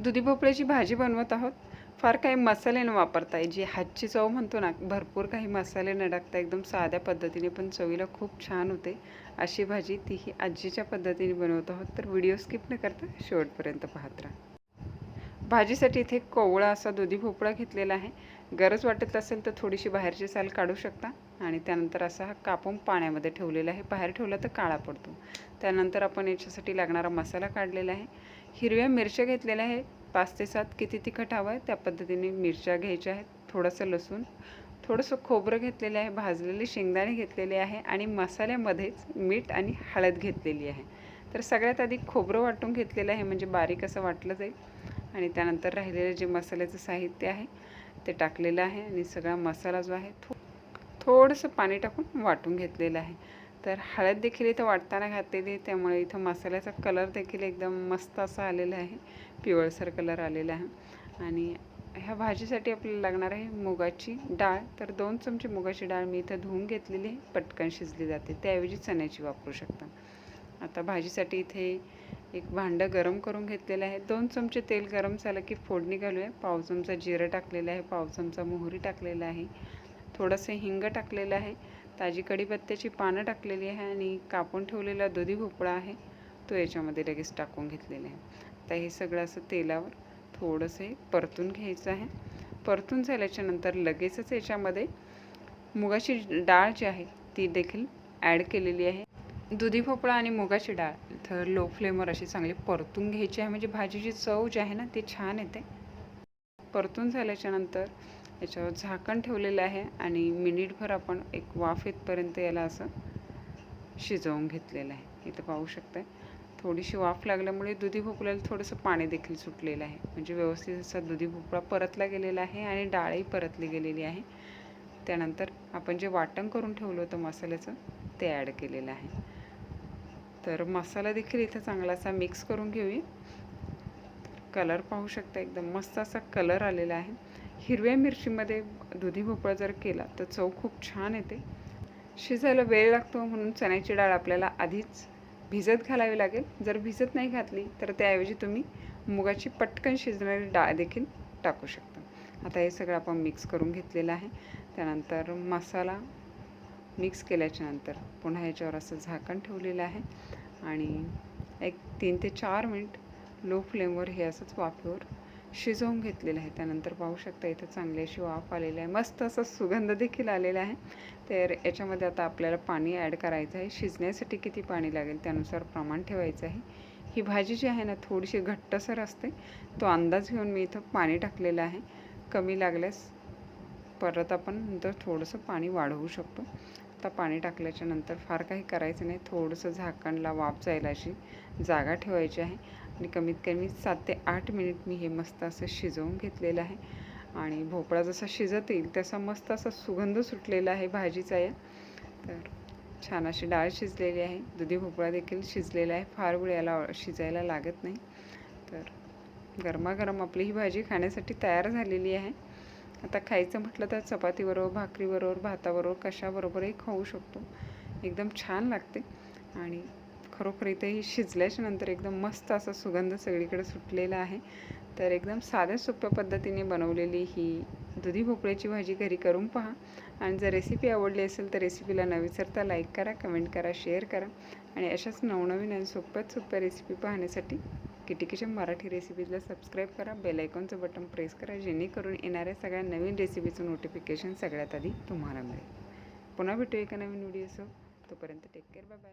दुधी भोपळ्याची भाजी बनवत आहोत. फार काही मसाले न वापरता जी हातची चव म्हणतो ना भरपूर काही मसाले न टाकता एकदम साध्या पद्धतीने पण चवीला खूप छान होते. अशी भाजी तीही आजीच्या पद्धतीने बनवत आहोत. तर व्हिडिओ स्किप न करता शेवटपर्यंत पाहत राहा. भाजीसाठी इथे कोवळा असा दुधी भोपळा घेतलेला आहे. गरज वाटत असेल तर थोडीशी बाहेरची साल काढू शकता. आणि त्यानंतर असा हा कापून पाण्यामध्ये ठेवलेला आहे. बाहेर ठेवला तर काळा पडतो. त्यानंतर आपण याच्यासाठी लागणारा मसाला काढलेला आहे. हिरव्या मिरच्या घेतलेल्या आहे पाच ते सात किती तिखट हवं आहे त्या पद्धतीने मिरच्या घ्यायच्या आहेत. थोडंसं लसूण थोडंसं खोबरं घेतलेलं आहे भाजलेले शेंगदाणे घेतलेले आहे आणि मसाल्यामध्येच मीठ आणि हळद घेतलेली आहे. तर सगळ्यात आधी खोबरं वाटून घेतलेलं आहे म्हणजे बारीक असं वाटलं जाईल. आणि त्यानंतर राहिलेलं जे मसाल्याचं साहित्य आहे ते टाकलेलं आहे आणि सगळा मसाला जो आहे थो थोडंसं पाणी टाकून वाटून घेतलेलं आहे. तर हळद देखील इथं वाटताना घातलेली आहे. त्यामुळे इथं मसाल्याचा कलर देखील एकदम मस्त असा आलेला आहे. पिवळसर कलर आलेला आहे. आणि ह्या भाजीसाठी आपल्याला लागणार आहे मुगाची डाळ. तर दोन चमचे मुगाची डाळ मी इथं धुवून घेतलेली आहे. पटकन शिजली जाते. त्याऐवजी चण्याची वापरू शकता. आता भाजीसाठी इथे एक भांडं गरम करून घेतलेलं आहे. दोन चमचे तेल गरम झालं की फोडणी घालूया. पाव चमचा जिरं टाकलेलं आहे. पाव चमचा मोहरी टाकलेला आहे. थोडंसं हिंग टाकलेलं आहे. ताजी कढीपत्त्याची पानं टाकलेली आहे आणि कापून ठेवलेला दुधी भोपळा आहे तो याच्यामध्ये लगेच टाकून घेतलेला आहे. आता हे सगळं असं तेलावर थोडंसं हे परतून घ्यायचं आहे. परतून झाल्याच्यानंतर लगेचच याच्यामध्ये मुगाची डाळ जी आहे ती देखील ॲड केलेली आहे. दुधी भोपळा आणि मुगाची डाळ तर लो फ्लेमवर अशी चांगली परतून घ्यायची आहे. म्हणजे भाजीची चव जी आहे ना ती छान येते. परतून झाल्याच्यानंतर याच्यावर झाकण ठेवलेलं आहे आणि मिनिटभर आपण एक वाफ येतपर्यंत याला असं शिजवून घेतलेलं आहे. इथं पाहू शकता थोडीशी वाफ लागल्यामुळे दुधी भोपळ्याला थोडंसं पाणी देखील सुटलेलं आहे. म्हणजे व्यवस्थित असा दुधी भोपळा परतला गेलेला आहे आणि डाळही परतली गेलेली आहे. त्यानंतर आपण जे वाटण करून ठेवलं होतं मसाल्याचं ते ॲड केलेलं आहे. तर मसाला देखील इथं चांगला असा मिक्स करून घेऊया. कलर पाहू शकता एकदम मस्त असा कलर आलेला आहे. हिरव्या मिरचीमध्ये दुधी भोपळा जर केला तर चव खूप छान येते. शिजायला वेळ लागतो म्हणून चण्याची डाळ आपल्याला आधीच भिजत घालावी लागेल. जर भिजत नाही घातली तर त्याऐवजी तुम्ही मुगाची पटकन शिजणारी डाळ देखील टाकू शकता. आता हे सगळं आपण मिक्स करून घेतलेलं आहे. त्यानंतर मसाला मिक्स केल्याच्यानंतर पुन्हा याच्यावर असं झाकण ठेवलेलं आहे. आणि एक तीन ते चार मिनिट लो फ्लेमवर हे असंच वाफेवर शिजवून घेतलेलं आहे. त्यानंतर पाहू शकता इथं चांगली अशी वाफ आलेली आहे. मस्त असा सुगंध देखील आलेला आहे. तर याच्यामध्ये आता आपल्याला पाणी ॲड करायचं आहे. शिजण्यासाठी किती पाणी लागेल त्यानुसार प्रमाण ठेवायचं आहे. ही भाजी जी आहे ना थोडीशी घट्टसर असते. तो अंदाज घेऊन मी इथं पाणी टाकलेलं आहे. कमी लागल्यास परत आपण नंतर थोडंसं पाणी वाढवू शकतो. आता पाणी टाकल्याच्या नंतर फार काही करायचं नाही. थोडंसं झाकणला वाफ जायला अशी जागा ठेवायची आहे. आणि कमीत कमी सात ते आठ मिनिट मी हे मस्त असं शिजवून घेतलेलं आहे. आणि भोपळा जसा शिजत येईल तसा मस्त असा सुगंध सुटलेला आहे भाजीचा या. तर छान अशी डाळ शिजलेली आहे. दुधी भोपळा देखील शिजलेला आहे. फार वेळ याला शिजायला लागत नाही. तर गरमागरम आपली ही भाजी खाण्यासाठी तयार झालेली आहे. आता खायचं म्हटलं तर चपातीबरोबर भाकरीबरोबर भाताबरोबर कशाबरोबरही खाऊ शकतो. एकदम छान लागते. आणि खरोखर इथे ही शिजल्याच्या नंतर एकदम मस्त असा सुगंध सगळीकडे सुटलेला आहे. तर एकदम साध्या सोप्या पद्धतीने बनवलेली ही दुधी भोपळ्याची भाजी घरी करून पहा. आणि जर रेसिपी आवडली असेल तर रेसिपीला न विसरता लाईक करा कमेंट करा शेअर करा. आणि अशाच नवनवीन आणि सोप्यात सोप्या रेसिपी पाहण्यासाठी किटी किचन मराठी रेसिपीजला सबस्क्राईब करा. बेल आयकॉनचं बटन प्रेस करा. जेणेकरून येणाऱ्या सगळ्या नवीन रेसिपीचं नोटिफिकेशन सगळ्यात आधी तुम्हाला मिळेल. पुन्हा भेटू एका नवीन व्हिडिओसह तोपर्यंत टेक केअर बाय बाय